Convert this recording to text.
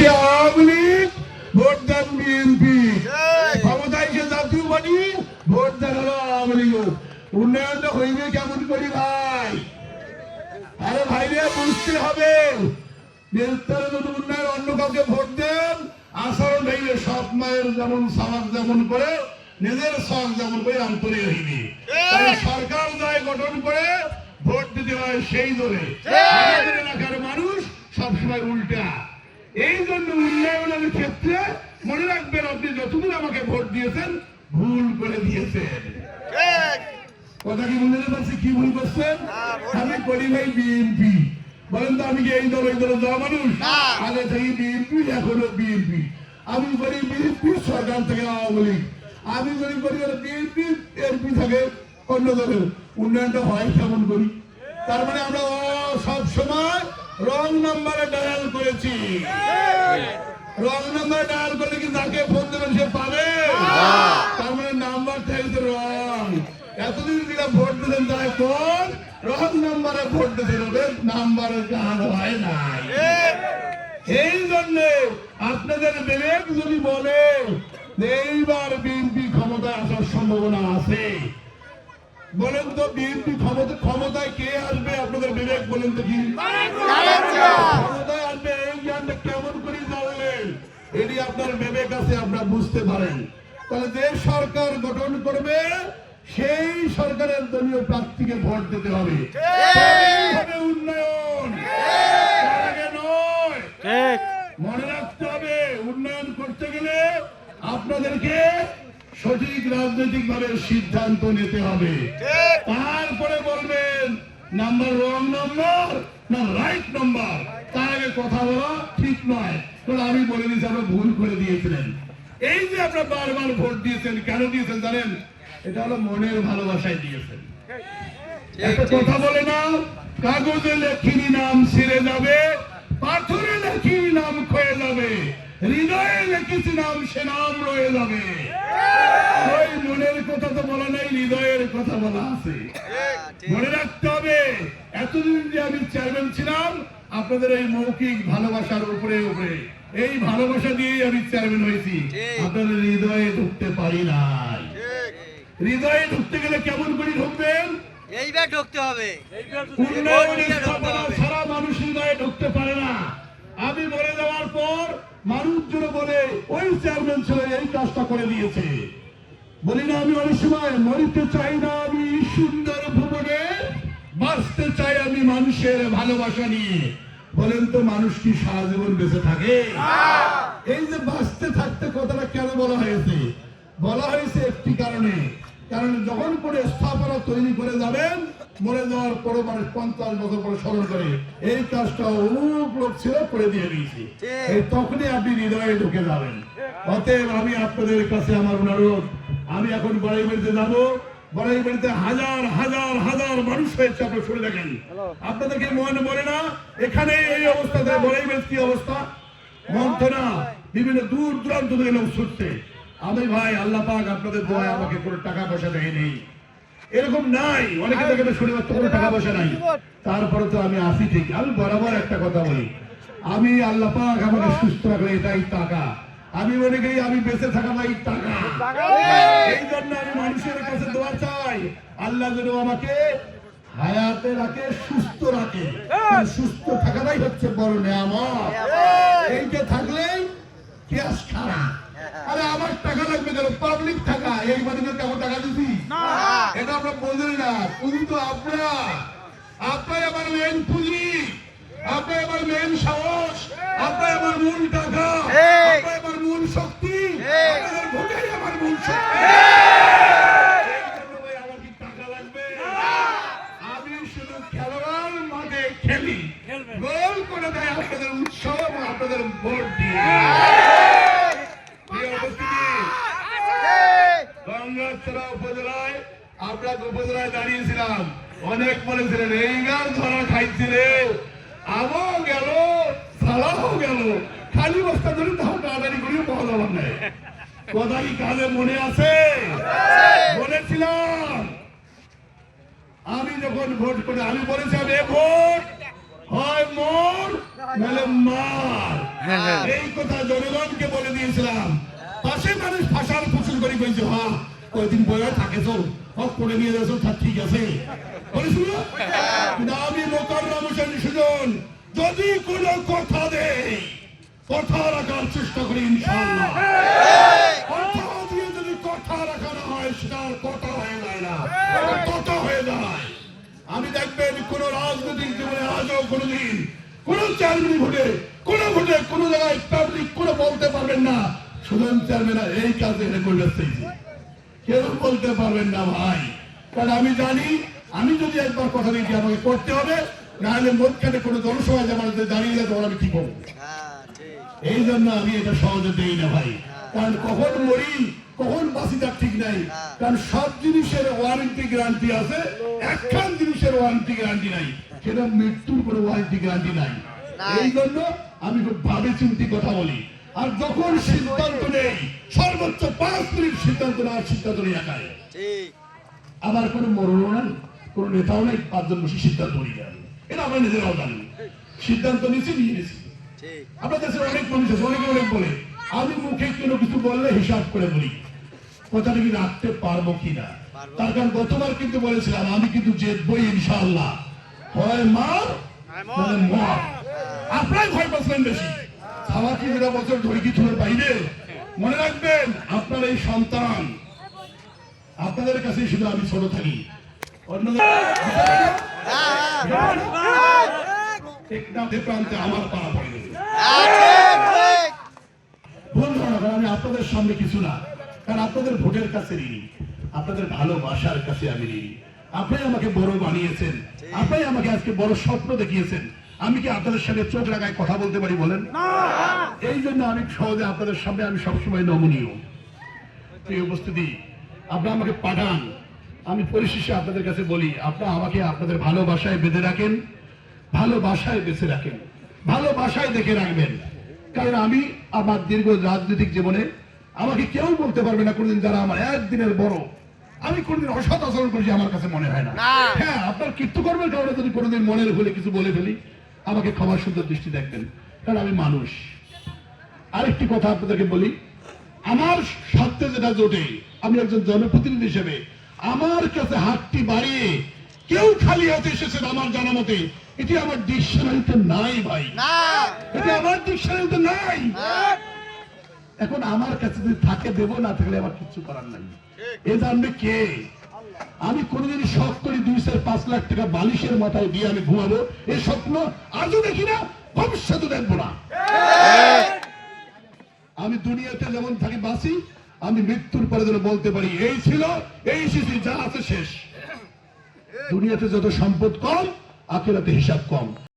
সে Awami League vote দেন বিএনপি। ক্ষমতায় সে জাতীয় পার্টি ভোট দেন হলো আওয়ামী লীগ। উন্নয়নটা হইবে কেমন করি ভাই? আরে ভাইরে বুঝতে হবে। যদি উন্নয়ন অন্য কাউকে ভোট দেন আচরণ হইবে সৎ মায়ের যেমন সমাজ যেমন করে নিজের সমাজ যেমন করে অন্তরে হইবে। সরকার দায় গঠন করে ভোট দিতে হয় সেই দলে। এলাকার মানুষ সবসময় উল্টা। এই জন্য উন্নয়নের ক্ষেত্রে মনে রাখবেন আপনি যতদিন আমাকে ভোট দিয়েছেন ভুল করে দিয়েছেন। কথা কি বুঝতে পারছি? কি ভুল করছেন? আমি করি ভাই বিএনপি। বলেন তো আমি কি এই দল ওই দলে যাওয়া মানুষ? আগে থেকে বিএনপি এখনও বিএনপি। আমি করি বিএনপি সরকার থেকে আওয়ামী লীগ। আমি যদি করি বিএনপি এমপি থাকে অন্য দলের। উন্নয়নটা হয় কেমন করি? তার মানে আমরা সব সময় রং নাম্বারে ডায়াল করেছি। রং নাম্বার ডায়াল করলে কি যাকে ফোন দেবেন সে পাবে? তার মানে নাম্বার থাকছে রং। এতদিন দিলে ভোট দিলেন তাই কোন রং নাম্বারে ভোট দিতে হবে নাম্বারের কাজ হয় নাই। এই জন্য আপনাদের বিবেক যদি বলে এইবার বিএনপি ক্ষমতায় আসার সম্ভাবনা আছে বলেন তো বিএনপি ক্ষমতা ক্ষমতায় কে আসবে? আপনাদের বিবেক বলেন তো কি? ক্ষমতায় আসবে এই জ্ঞানটা কেমন করে জানলেন? এটি আপনার বিবেক আছে আপনারা বুঝতে পারেন। তাহলে যে সরকার গঠন করবে সেই সরকারের দলীয় প্রার্থীকে ভোট দিতে হবে। উন্নয়ন। নয়। মনে রাখতে হবে উন্নয়ন করতে গেলে আপনাদেরকে সঠিক রাজনৈতিক ভাবে সিদ্ধান্ত নিতে হবে। তারপরে বলবেন নাম্বার রং নাম্বার না রাইট নাম্বার তার আগে কথা বলা ঠিক নয়। কারণ আমি বলে দিয়েছি আপনারা ভুল করে দিয়েছিলেন। এই যে আপনারা বারবার ভোট দিয়েছেন কেন দিয়েছেন জানেন? এটা হলো মনের ভালোবাসায় দিয়েছেন। একটা কথা বলে না কাগজে লেখিনি নাম ছিঁড়ে যাবে পাথরে লেখিনি নাম ক্ষয়ে যাবে হৃদয়ে লেখেছি নাম সে নাম রয়ে যাবে। ওই কথা তো বলা নাই হৃদয়ের কথা বলা আছে। মনে রাখতে হবে এতদিন যে আমি চেয়ারম্যান ছিলাম আপনাদের এই মৌখিক ভালোবাসার উপরে উপরে। এই ভালোবাসা দিয়েই আমি চেয়ারম্যান হয়েছি। আপনাদের হৃদয়ে ঢুকতে পারি নাই। হৃদয়ে ঢুকতে গেলে কেমন করে ঢুকবেন? এইবার ঢুকতে হবে। সারা মানুষ হৃদয়ে ঢুকতে পারে না। আমি মরে যাওয়ার পর মানুষজন বলে ওই চেয়ারম্যান ছিল এই কাজটা করে দিয়েছে। বলি না আমি অনেক সময় মরিতে চাই না আমি সুন্দর ভুবনে বাঁচতে চাই আমি মানুষের ভালোবাসা নিয়ে। বলেন তো মানুষ কি সারা জীবন বেঁচে থাকে? এই যে বাঁচতে থাকতে কথাটা কেন বলা হয়েছে? বলা হয়েছে একটি কারণে। কারণ যখন করে স্থাপনা তৈরি করে যাবেন মরে যাওয়ার পরে মানে পঞ্চাশ বছর পরে স্মরণ করে এই কাজটা অমুক লোক ছিল করে দিয়ে দিয়েছি। এই তখনই আপনি হৃদয়ে ঢুকে যাবেন। অতএব আমি আপনাদের কাছে আমার অনুরোধ আমি এখন বড়াই বাড়িতে যাব। বড়াই বাড়িতে হাজার হাজার হাজার মানুষ হয়েছে আপনার শুনে দেখেন। আপনাদেরকে মনে বলে না এখানে এই অবস্থাতে বড়াই বাড়ির কি অবস্থা? মন্থনা বিভিন্ন দূর দূরান্ত থেকে লোক ছুটছে। আমি ভাই আল্লাহ পাক আপনাদের দোয়ায় আমাকে কোনো টাকা পয়সা দেয় নেই এরকম নাই। অনেকে দেখে শুনে পাচ্ছে কোনো টাকা পয়সা নাই। তারপরে তো আমি আসি ঠিক। আমি বরাবর একটা কথা বলি। আমি আল্লাহ পাক আমাকে সুস্থ রাখলে এটাই টাকা। আমি মনে করি আমি বেঁচে থাকা থাকাটাই টাকা। এই জন্য আমি মানুষের কাছে দোয়া চাই। আল্লাহ যেন আমাকে হায়াতে রাখে সুস্থ রাখে। আর সুস্থ থাকাটাই হচ্ছে বড় নেয়ামত। এইটা থাকলেই কেস খারাপ। আরে আমার টাকা লাগবে কেন? পাবলিক টাকা। এই মানুষের কেমন টাকা দিছি এটা আমরা বোঝেন না পুঁজি তো আপনারা। আপনার আমার মেন পুঁজি আপনার আমার মেন সাহস আপনার আমার মূল টাকা আপনার আমার মূল শক্তি আপনাদের ভোটাই আমার মূল শক্তি এই জন্য ভাই আমার কি টাকা লাগবে? আমি শুধু খেলোয়াড় মাঠে খেলি গোল করে দেয় আপনাদের উৎসব এবং আপনাদের ভোট দিয়ে প্রিয় উপস্থিতি, গঙ্গাচড়া উপজেলায় আমরা উপজেলায় দাঁড়িয়েছিলাম। অনেক বলেছিলেন এই গান ধরা খাইছিলে আমও গেল সালাও গেল। খালি বস্তা ধরে তাও তাড়াতাড়ি করে পাওয়া যাবার নাই। কথা কি কাজে মনে আছে? বলেছিলাম আমি যখন ভোট করে আমি বলেছিলাম এ ভোট হয় মর নাহলে মার। এই কথা জনগণকে বলে দিয়েছিলাম। পাশে মানুষ ভাষার ফুসুল করে কইছে হ্যাঁ কয়দিন বয়ে থাকে হক করে নিয়ে যাচ্ছ তা ঠিক আছে। আমি মোকাররম সুজন। যদি কোনো কথা দেয়, কথা রাখার চেষ্টা করি যদি কথা রাখা না হয়, সেটা কথা হয়ে যায় না। কথা হয়ে আমি দেখবেন কোন রাজনৈতিক জীবনে, আজও কোনোদিন কোন চেয়ারম্যান ভোটে, কোন ভোটে, কোন জায়গায় পাবলিক কোনো বলতে পারবেন না। সুজন চেয়ারম্যান এই কাজে করে চাইছে কেউ বলতে পারবেন না ভাই। কারণ আমি জানি আমি যদি একবার কথা দিয়েছি আমাকে করতে হবে নাহলে মধ্যখানে কোনো জনসভায় যেমন দাঁড়িয়ে তখন আমি কি করব? এই জন্য আমি এটা সহজে দেই না ভাই। কারণ কখন মরি কখন বাঁচি তার ঠিক নাই। কারণ সব জিনিসের ওয়ারেন্টি গ্যারান্টি আছে একখান জিনিসের ওয়ারেন্টি গ্যারান্টি নাই। সেটা মৃত্যুর কোনো ওয়ারেন্টি গ্যারান্টি নাই। এই জন্য আমি খুব ভাবে চিন্তি কথা বলি। আর যখন সিদ্ধান্ত নেই সর্বোচ্চ পাঁচ মিনিট সিদ্ধান্ত নেওয়ার সিদ্ধান্ত নেই একাই। আবার কোনো মরণও নাই কোনো নেতাও নাই পাঁচজন বসে সিদ্ধান্ত নিয়ে যাবে এটা আমরা নিজেরাও জানি। সিদ্ধান্ত নিয়েছি নিয়ে নিয়েছি আপনার দেশের অনেক মানুষ আছে অনেকে অনেক বলে আমি মুখে কোনো কিছু বললে হিসাব করে বলি। কথাটা কি রাখতে পারব কিনা তার কারণ গতবার কিন্তু বলেছিলাম আমি কিন্তু জিতবই ইনশাআল্লাহ। হয় মার আপনারাই ভয় পাচ্ছেন বেশি। খাওয়া কি বছর ধরে কি তোমার বাইরে? মনে রাখবেন, আপনার এই সন্তান আপনাদের কাছে শুধু আমি ছোট থাকি। আমার আপনাদের সামনে কিছু না, কারণ আপনাদের ভোটের কাছে আপনাদের ভালোবাসার কাছে আমি আপনি আমাকে বড় বানিয়েছেন, আপনি আমাকে আজকে বড় স্বপ্ন দেখিয়েছেন। আমি কি আপনাদের সঙ্গে চোখ লাগায় কথা বলতে পারি বলেন? এই জন্য আমি সহজে আপনাদের সামনে আমি সবসময় নমনীয়। প্রিয় উপস্থিতি আপনারা আমাকে পাঠান। আমি পরিশেষে আপনাদের কাছে বলি আপনারা আমাকে আপনাদের ভালোবাসায় বেঁধে রাখেন ভালোবাসায় বেঁচে রাখেন ভালোবাসায় দেখে রাখবেন। কারণ আমি আমার দীর্ঘ রাজনৈতিক জীবনে আমাকে কেউ বলতে পারবে না কোনোদিন যারা আমার একদিনের বড়। আমি কোনোদিন অসৎ আচরণ করেছি আমার কাছে মনে হয় না। হ্যাঁ আপনার কীর্তকর্মের কারণে যদি কোনোদিন মনের ভুলে কিছু বলে ফেলি আমাকে ক্ষমা সুন্দর দৃষ্টি দেখবেন কারণ আমি মানুষ। আরেকটি কথা আপনাদেরকে বলি আমার স্বার্থে যেটা জোটে আমি একজন জনপ্রতিনিধি হিসেবে আমার কাছে হাতটি বাড়িয়ে কেউ খালি হাতে এসেছেন আমার জানা মতে এটি আমার ডিকশনারিতে নাই ভাই। এটি আমার ডিকশনারিতে নাই। এখন আমার কাছে যদি থাকে দেবো না থাকলে আমার কিছু করার নাই। এ জানবে কে? আমি কোনোদিন শখ করি দুই চার পাঁচ লাখ টাকা বালিশের মাথায় দিয়ে আমি ঘুমাবো। এই স্বপ্ন আজও দেখি না ভবিষ্যতে দেখব না। আমি দুনিয়াতে যেমন থাকি বাসি আমি মৃত্যুর পরে যেন বলতে পারি, এই ছিল, এই শিশি যা আছে শেষ। দুনিয়াতে যত সম্পদ কম, আখেরাতে হিসাব কম।